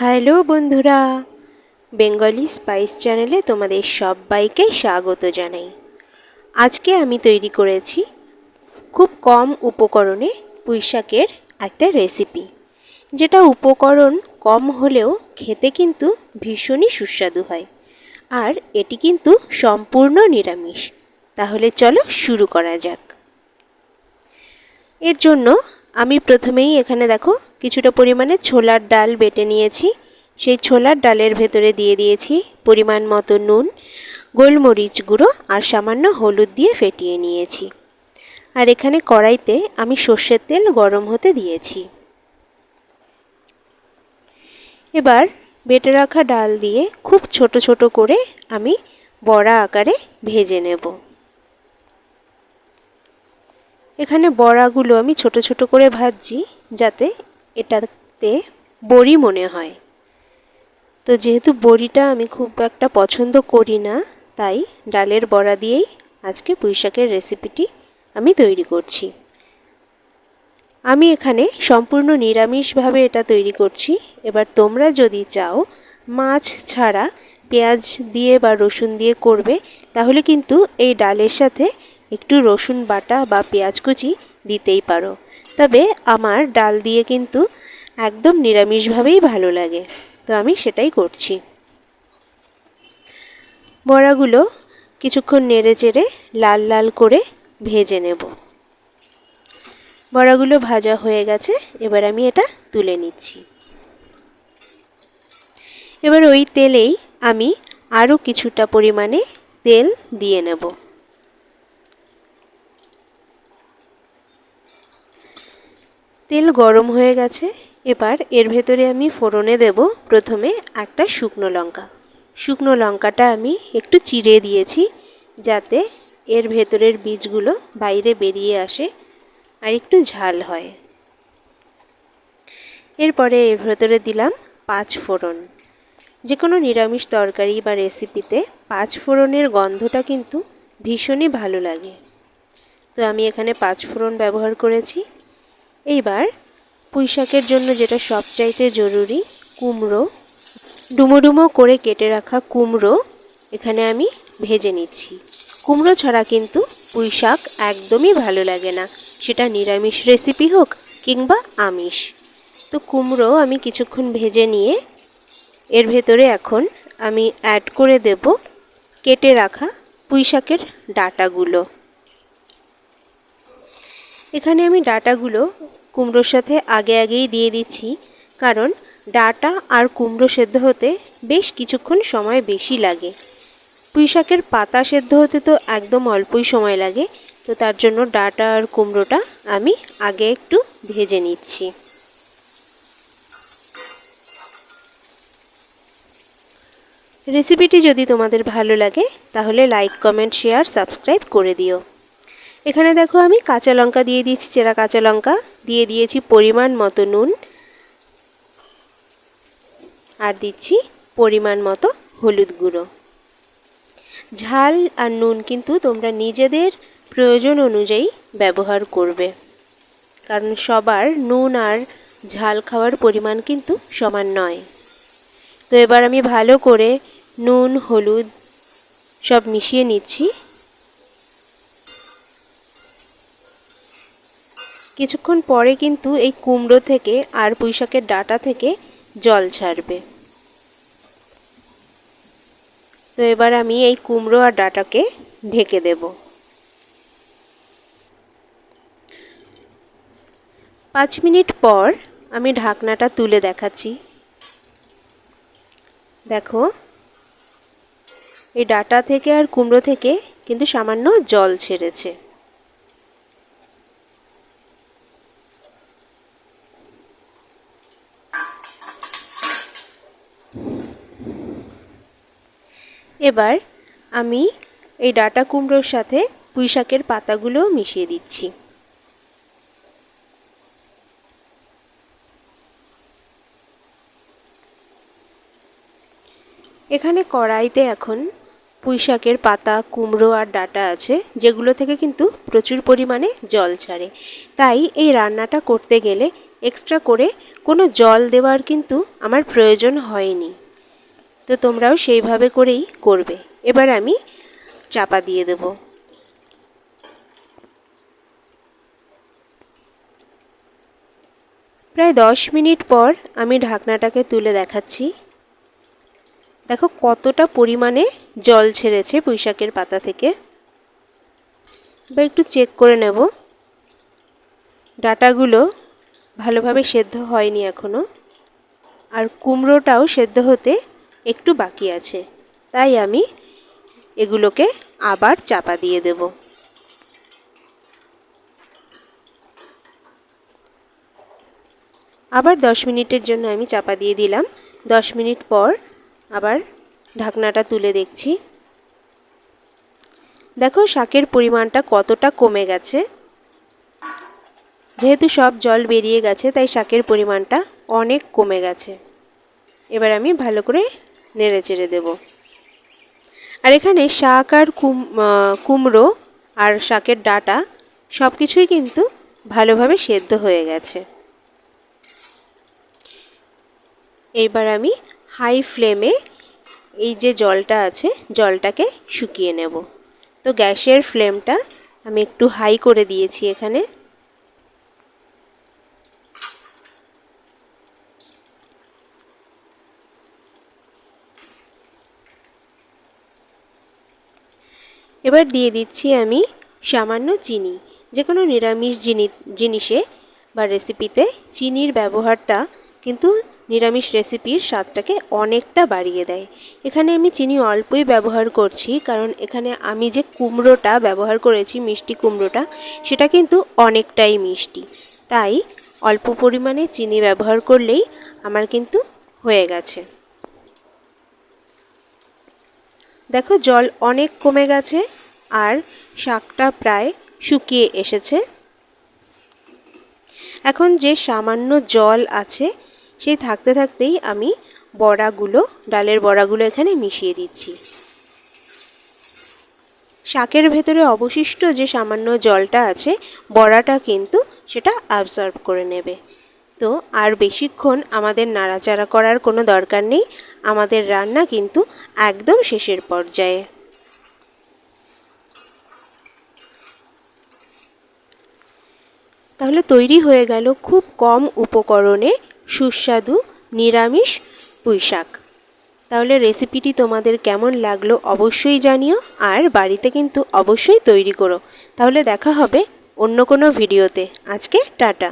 Hello বন্ধুরা, Bengali spice চ্যানেলে তোমাদের সবাইকে স্বাগত জানাই। আজকে আমি তৈরি করেছি খুব কম উপকরণে পুঁইশাকের একটা রেসিপি। যেটা উপকরণ কম হলেও খেতে কিন্তু ভীষণই সুস্বাদু হয় আর এটি কিন্তু সম্পূর্ণ নিরামিষ। তাহলে চলো শুরু করা যাক। এর জন্য আমি প্রথমেই এখানে দেখো কিছুটা পরিমাণে ছোলার ডাল বেটে নিয়েছি। সেই ছোলার ডালের ভেতরে দিয়ে দিয়েছি পরিমাণ মতো নুন, গোলমরিচ গুঁড়ো আর সামান্য হলুদ দিয়ে ফেটিয়ে নিয়েছি। আর এখানে কড়াইতে আমি সর্ষের তেল গরম হতে দিয়েছি। এবার বেটে রাখা ডাল দিয়ে খুব ছোট ছোট করে আমি বড়া আকারে ভেজে নেব। এখানে বড়াগুলো আমি ছোট ছোট করে ভাজছি যাতে এটাতে বড়ি মনে হয়। তো যেহেতু বড়িটা আমি খুব একটা পছন্দ করি না, তাই ডালের বড়া দিয়েই আজকে পুঁইশাকের রেসিপিটি আমি তৈরি করছি। আমি এখানে সম্পূর্ণ নিরামিষভাবে এটা তৈরি করছি। এবার তোমরা যদি চাও মাছ ছাড়া পেঁয়াজ দিয়ে বা রসুন দিয়ে করবে, তাহলে কিন্তু এই ডালের সাথে একটু রসুন বাটা বা পেঁয়াজ কুচি দিতেই পারো। তবে আমার ডাল দিয়ে কিন্তু একদম নিরামিষভাবেই ভালো লাগে। তো আমি সেটাই করছি। বড়াগুলো কিছুক্ষণ নেড়ে চেড়ে লাল লাল করে ভেজে নেব। বড়াগুলো ভাজা হয়ে গেছে, এবার আমি এটা তুলে নিচ্ছি। এবার ওই তেলেই আমি আরও কিছুটা পরিমাণে তেল দিয়ে নেব। তেল গরম হয়ে গেছে। এবার এর ভেতরে আমি ফোড়নে দেব প্রথমে একটা শুকনো লঙ্কা। শুকনো লঙ্কাটা আমি একটু চিড়ে দিয়েছি যাতে এর ভেতরের বীজগুলো বাইরে বেরিয়ে আসে আর একটু ঝাল হয়। এরপরে এর ভেতরে দিলাম পাঁচ ফোড়ন। যে কোনো নিরামিষ তরকারি বা রেসিপিতে পাঁচ ফোড়নের গন্ধটা কিন্তু ভীষণই ভালো লাগে। তো আমি এখানে পাঁচ ফোড়ন ব্যবহার করেছি। এইবার পুঁইশাকের জন্য যেটা সবচাইতে জরুরি, কুমড়ো। ডুমো ডুমো করে কেটে রাখা কুমড়ো এখানে আমি ভেজে নিচ্ছি। কুমড়ো ছাড়া কিন্তু পুঁইশাক একদমই ভালো লাগে না। সেটা নিরামিষ রেসিপি হোক কিংবা আমিষ। তো কুমড়ো আমি কিছুক্ষণ ভেজে নিয়ে এর ভেতরে এখন আমি অ্যাড করে দেব কেটে রাখা পুঁইশাকের ডাটাগুলো। এখানে আমি ডাটাগুলো কুমড়োর সাথে আগে আগেই দিয়ে দিচ্ছি, কারণ ডাটা আর কুমড়ো সেদ্ধ হতে বেশ কিছুক্ষণ সময় বেশি লাগে। পুঁই শাকের পাতা সেদ্ধ হতে তো একদম অল্পই সময় লাগে, তো তার জন্য ডাটা আর কুমড়োটা আমি আগে একটু ভেজে নিচ্ছি। রেসিপিটি যদি তোমাদের ভালো লাগে, তাহলে লাইক, কমেন্ট, শেয়ার, সাবস্ক্রাইব করে দিও। এখানে দেখো আমি কাঁচা লঙ্কা দিয়ে দিয়েছি, চেরা কাঁচা লঙ্কা দিয়ে দিয়েছি পরিমাণ মতো নুন। আর দিচ্ছি পরিমাণ মতো হলুদ গুঁড়ো। ঝাল আর নুন কিন্তু তোমরা নিজেদের প্রয়োজন অনুযায়ী ব্যবহার করবে। কারণ সবার নুন আর ঝাল খাওয়ার পরিমাণ কিন্তু সমান নয়। তো এবার আমি ভালো করে নুন, হলুদ সব মিশিয়ে নিচ্ছি। কিছুক্ষণ পরে কিন্তু এই কুমড়ো থেকে আর পুঁইশাকের ডাটা থেকে জল ছাড়বে। তো এবার আমি এই কুমড়ো আর ডাটাকে ঢেকে দেব। পাঁচ মিনিট পর আমি ঢাকনাটা তুলে দেখাচ্ছি। দেখো, এই ডাটা থেকে আর কুমড়ো থেকে কিন্তু সামান্য জল ছেড়েছে। এবার আমি এই ডাটা কুমড়োর সাথে পুঁই শাকের পাতাগুলোও মিশিয়ে দিচ্ছি। এখানে কড়াইতে এখন পুঁই শাকের পাতা, কুমড়ো আর ডাটা আছে, যেগুলো থেকে কিন্তু প্রচুর পরিমাণে জল ছাড়ে। তাই এই রান্নাটা করতে গেলে এক্সট্রা করে কোনো জল দেওয়ার কিন্তু আমার প্রয়োজন হয়নি। তো তোমরাও সেইভাবে করেই করবে। এবার আমি চাপা দিয়ে দেব। প্রায় দশ মিনিট পর আমি ঢাকনাটাকে তুলে দেখাচ্ছি। দেখো কতটা পরিমাণে জল ছেড়েছে পুঁইশাকের পাতা থেকে। এবার একটু চেক করে নেব। ডাটাগুলো ভালোভাবে সেদ্ধ হয়নি এখনও আর কুমড়োটাও সেদ্ধ হতে একটু বাকি আছে। তাই আমি এগুলোকে আবার চাপা দিয়ে দেব। আবার দশ মিনিটের জন্য আমি চাপা দিয়ে দিলাম। দশ মিনিট পর আবার ঢাকনাটা তুলে দেখছি। দেখো, শাকের পরিমাণটা কতটা কমে গেছে। যেহেতু সব জল বেরিয়ে গেছে, তাই শাকের পরিমাণটা অনেক কমে গেছে। এবার আমি ভালো করে নেড়ে চেড়ে দেব। আর এখানে শাক আর কুম কুমড়ো আর শাকের ডাটা সব কিছুই কিন্তু ভালোভাবে সেদ্ধ হয়ে গেছে। এইবার আমি হাই ফ্লেমে এই যে জলটা আছে, জলটাকে শুকিয়ে নেব। তো গ্যাসের ফ্লেমটা আমি একটু হাই করে দিয়েছি এখানে। এবার দিয়ে দিচ্ছি আমি সামান্য চিনি যে কোনো নিরামিষ জিনি, জিনিসে বা রেসিপিতে চিনির ব্যবহারটা কিন্তু নিরামিষ রেসিপির স্বাদটাকে অনেকটা বাড়িয়ে দেয়। এখানে আমি চিনি অল্পই ব্যবহার করছি, কারণ এখানে আমি যে কুমড়োটা ব্যবহার করেছি, মিষ্টি কুমড়োটা, সেটা কিন্তু অনেকটাই মিষ্টি। তাই অল্প পরিমাণে চিনি ব্যবহার করলেই আমার কিন্তু হয়ে গেছে। দেখো, জল অনেক কমে গেছে। আর শাকটা প্রায় শুকিয়ে এসেছে। এখন যে সামান্য জল আছে, সেই থাকতে থাকতেই আমি বড়াগুলো, ডালের বড়াগুলো এখানে মিশিয়ে দিচ্ছি। শাকের ভেতরে অবশিষ্ট যে সামান্য জলটা আছে, বড়াটা কিন্তু সেটা অ্যাবজর্ব করে নেবে। তো আর বেশিক্ষণ আমাদের নাড়াচাড়া করার কোনো দরকার নেই, আমাদের রান্না কিন্তু একদম শেষের পর্যায়ে। তাহলে তৈরি হয়ে গেল খুব কম উপকরণে সুস্বাদু নিরামিষ পুঁইশাক। তাহলে রেসিপিটি তোমাদের কেমন লাগল অবশ্যই জানিও, আর বাড়িতে কিন্তু অবশ্যই তৈরি করো। তাহলে দেখা হবে অন্য কোনো ভিডিওতে আজকে টাটা।